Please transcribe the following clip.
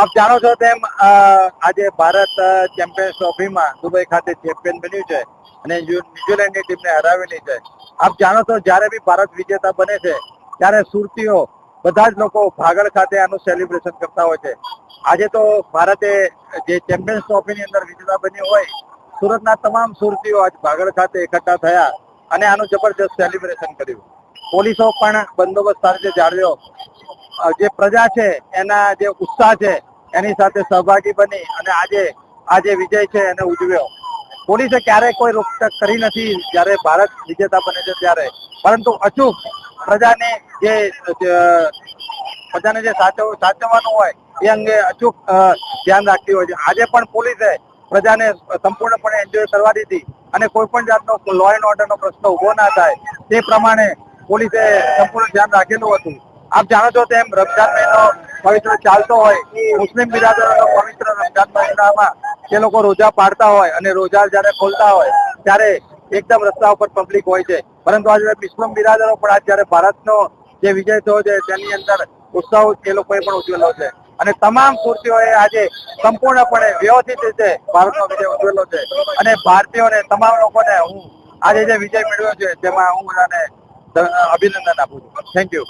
આપ જાણો છો તેમ આજે ભારત ચેમ્પિયન્સ ટ્રોફીમાં દુબઈ ખાતે ચેમ્પિયન બન્યું છે અને ન્યુઝીલેન્ડની ટીમને હરાવેલી છે. આપ જાણો છો જ્યારે બી ભારત વિજેતા બને છે, ત્યારે સુરતીઓ બધા જ લોકો ભાગળ ખાતે આનું સેલિબ્રેશન કરતા હોય છે. આજે તો ભારતે જે ચેમ્પિયન્સ ટ્રોફીની અંદર વિજેતા બન્યું હોય, સુરતના તમામ સુરતીઓ આજ ભાગળ ખાતે એકઠા થયા અને આનું જબરજસ્ત સેલિબ્રેશન કર્યું. પોલીસો પણ બંદોબસ્ત રીતે જાળવ્યો. જે પ્રજા છે, એના જે ઉત્સાહ છે, એની સાથે સહભાગી બની અને આજે આજે વિજય છે એને ઉજવ્યો. પોલીસે ક્યારેય કોઈ રોકટોક કરી નથી જ્યારે ભારત વિજેતા બને છે ત્યારે. પરંતુ અચૂક પ્રજાને જે પ્રજાને જે સાચવ, સાચવવાનું હોય, એ અંગે અચૂક ધ્યાન રાખતી હોય છે. આજે પણ પોલીસે પ્રજાને સંપૂર્ણપણે એન્જોય કરવા દીધી અને કોઈ પણ જાતનો લો એન્ડ ઓર્ડરનો પ્રશ્ન ઊભો ના થાય તે પ્રમાણે પોલીસે સંપૂર્ણ ધ્યાન રાખેલું હતું. આપ જાણો છો તેમ રમજાન મહિનો પવિત્ર ચાલતો હોય. મુસ્લિમ બિરાદરોનો પવિત્ર રમજાન મહિનામાં જે લોકો રોજા પાડતા હોય અને રોજા જયારે ખોલતા હોય, ત્યારે એકદમ રસ્તા ઉપર પબ્લિક હોય છે. પરંતુ આજે મુસ્લિમ બિરાદરો પણ આજ જયારે ભારતનો જે વિજય થયો છે, તેની અંદર ઉત્સાહ એ લોકોએ પણ ઉજવેલો છે. અને તમામ સુરતીઓએ આજે સંપૂર્ણપણે વ્યવસ્થિત રીતે ભારતનો વિજય ઉજવેલો છે. અને ભારતીયોને, તમામ લોકોને હું આજે જે વિજય મેળવ્યો છે, તેમાં હું બધાને અભિનંદન આપું છું. Thank you